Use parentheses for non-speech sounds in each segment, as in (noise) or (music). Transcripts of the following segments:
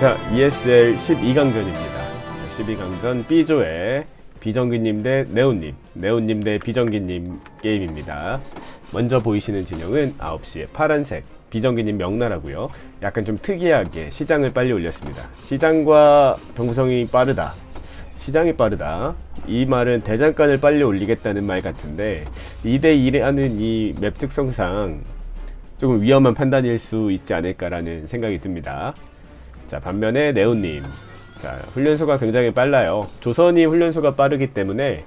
자, ESL 12강전입니다. 12강전 B조의 비정기님 대 네오님, 네오님 대 비정기님 게임입니다. 먼저 보이시는 진영은 9시에 파란색, 비정기님 명나라고요. 약간 좀 특이하게 시장을 빨리 올렸습니다. 시장과 병구성이 빠르다. 시장이 빠르다. 이 말은 대장간을 빨리 올리겠다는 말 같은데 2대1하는 이 맵 특성상 조금 위험한 판단일 수 있지 않을까라는 생각이 듭니다. 자 반면에 네오님. 자 훈련소가 굉장히 빨라요. 조선이 훈련소가 빠르기 때문에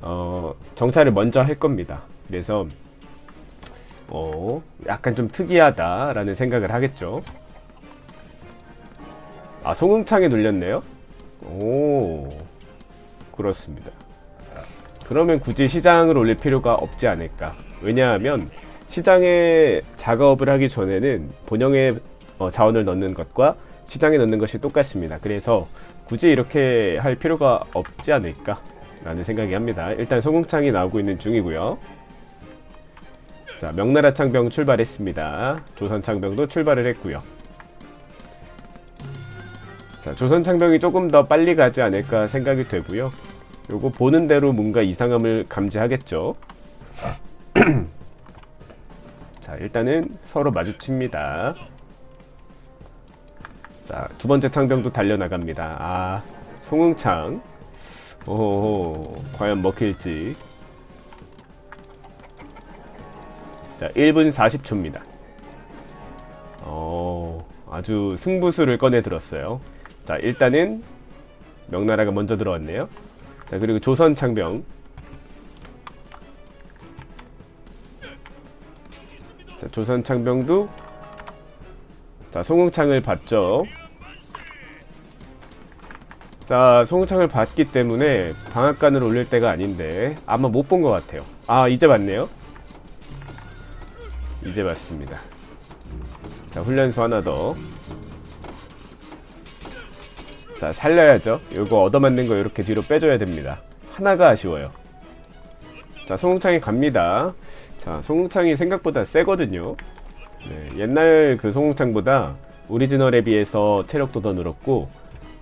어, 정찰을 먼저 할 겁니다. 그래서 어, 약간 좀 특이하다라는 생각을 하겠죠. 아 송응창에 눌렸네요? 오 그렇습니다. 그러면 굳이 시장을 올릴 필요가 없지 않을까? 왜냐하면 시장에 작업을 하기 전에는 본영에 어, 자원을 넣는 것과 시장에 넣는 것이 똑같습니다. 그래서 굳이 이렇게 할 필요가 없지 않을까 라는 생각이 합니다. 일단 소궁창이 나오고 있는 중이고요. 자, 명나라 창병 출발했습니다. 조선 창병도 출발을 했고요. 자, 조선 창병이 조금 더 빨리 가지 않을까 생각이 되고요. 요거 보는 대로 뭔가 이상함을 감지하겠죠. (clears throat) 자, 일단은 서로 마주칩니다. 자, 두 번째 창병도 달려나갑니다. 아, 송응창. 오, 과연 먹힐지. 자, 1분 40초입니다. 어, 아주 승부수를 꺼내 들었어요. 자, 일단은 명나라가 먼저 들어왔네요. 자, 그리고 조선 창병. 자, 조선 창병도 자, 송응창을 봤죠. 자, 송응창을 봤기 때문에 방앗간을 올릴 때가 아닌데 아마 못 본 것 같아요. 아, 이제 봤네요. 이제 봤습니다. 자, 훈련소 하나 더. 자, 살려야죠. 요거 얻어맞는 거 이렇게 뒤로 빼줘야 됩니다. 하나가 아쉬워요. 자, 송응창이 갑니다. 자, 송응창이 생각보다 세거든요. 네, 옛날 그 송웅창보다 오리지널에 비해서 체력도 더 늘었고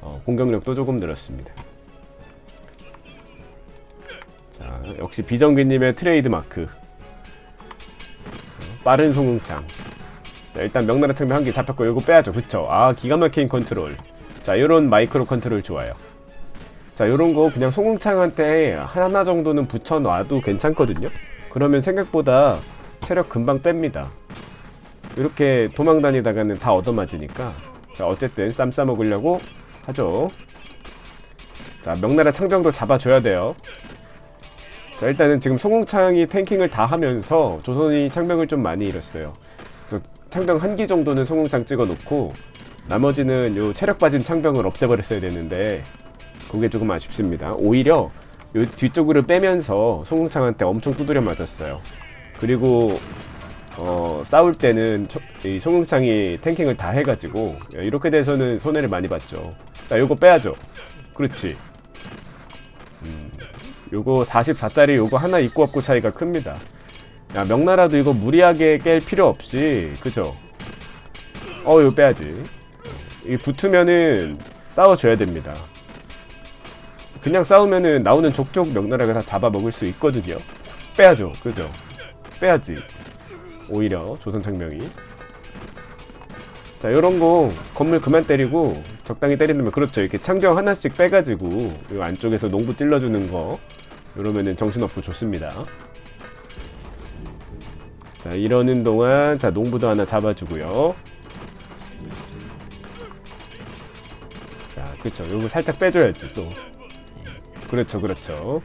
어, 공격력도 조금 늘었습니다. 자, 역시 비정규님의 트레이드 마크. 빠른 송웅창. 자, 일단 명나라 창병 한개 잡혔고 이거 빼야죠. 그쵸? 아, 기가 막힌 컨트롤. 자, 요런 마이크로 컨트롤 좋아요. 자, 요런 거 그냥 송웅창한테 하나 정도는 붙여놔도 괜찮거든요? 그러면 생각보다 체력 금방 뺍니다. 이렇게 도망 다니다가는 다 얻어맞으니까 자 어쨌든 쌈 싸먹으려고 하죠. 자 명나라 창병도 잡아줘야 돼요. 자 일단은 지금 송홍창이 탱킹을 다 하면서 조선이 창병을 좀 많이 잃었어요. 그래서 창병 한 기 정도는 송홍창 찍어 놓고 나머지는 요 체력 빠진 창병을 없애버렸어야 되는데 그게 조금 아쉽습니다. 오히려 요 뒤쪽으로 빼면서 송홍창한테 엄청 두드려 맞았어요. 그리고 어, 싸울 때는 초- 이 송응창이 탱킹을 다 해가지고 야, 이렇게 돼서는 손해를 많이 봤죠. 자, 요거 빼야죠. 그렇지. 음, 요거 44짜리 요거 하나 있고 없고 차이가 큽니다. 야, 명나라도 이거 무리하게 깰 필요 없이, 그죠? 어, 이거 빼야지. 이 붙으면은 싸워줘야 됩니다. 그냥 싸우면은 나오는 족족 명나라가 다 잡아먹을 수 있거든요. 빼야죠. 그죠? 빼야지. 오히려 조선 창병이. 자 요런 거 건물 그만 때리고 적당히 때리면 그렇죠. 이렇게 창병 하나씩 빼가지고 요 안쪽에서 농부 찔러주는 거. 이러면은 정신없고 좋습니다. 자 이러는 동안 자 농부도 하나 잡아주고요. 자 그렇죠. 요거 살짝 빼줘야지 또. 그렇죠 그렇죠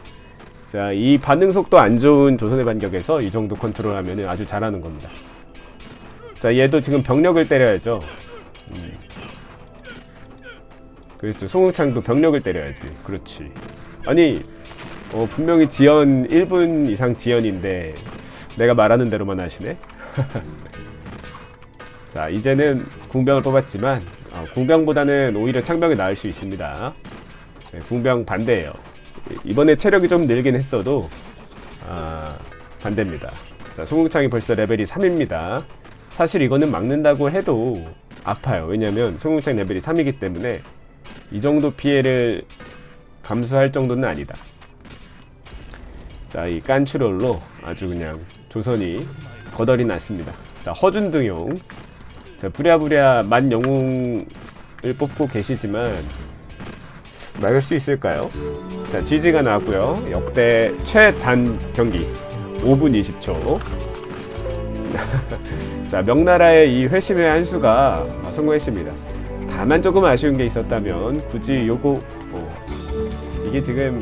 자, 이 반응 속도 안 좋은 조선의 반격에서 이 정도 컨트롤 하면 아주 잘하는 겁니다. 자, 얘도 지금 병력을 때려야죠. 음. 그렇죠. 송응창도 병력을 때려야지. 그렇지. 아니, 어, 분명히 지연 1분 이상 지연인데 내가 말하는 대로만 하시네. (laughs) 자, 이제는 궁병을 뽑았지만 어, 궁병보다는 오히려 창병이 나을 수 있습니다. 네, 궁병 반대예요. 이번에 체력이 좀 늘긴 했어도 아, 반대입니다. 자, 송궁창이 벌써 레벨이 3입니다. 사실 이거는 막는다고 해도 아파요. 왜냐면 소금창 레벨이 3이기 때문에 이 정도 피해를 감수할 정도는 아니다. 자, 이 깐추롤로 아주 그냥 조선이 거덜이 났습니다. 자, 허준등용. 자, 부랴부랴 만 영웅을 뽑고 계시지만 막을 수 있을까요? 자, GG가 나왔고요. 역대 최단 경기 5분 20초. (laughs) 자, 명나라의 이 회심의 한 수가 성공했습니다. 다만 조금 아쉬운 게 있었다면 굳이 요거 어, 이게 지금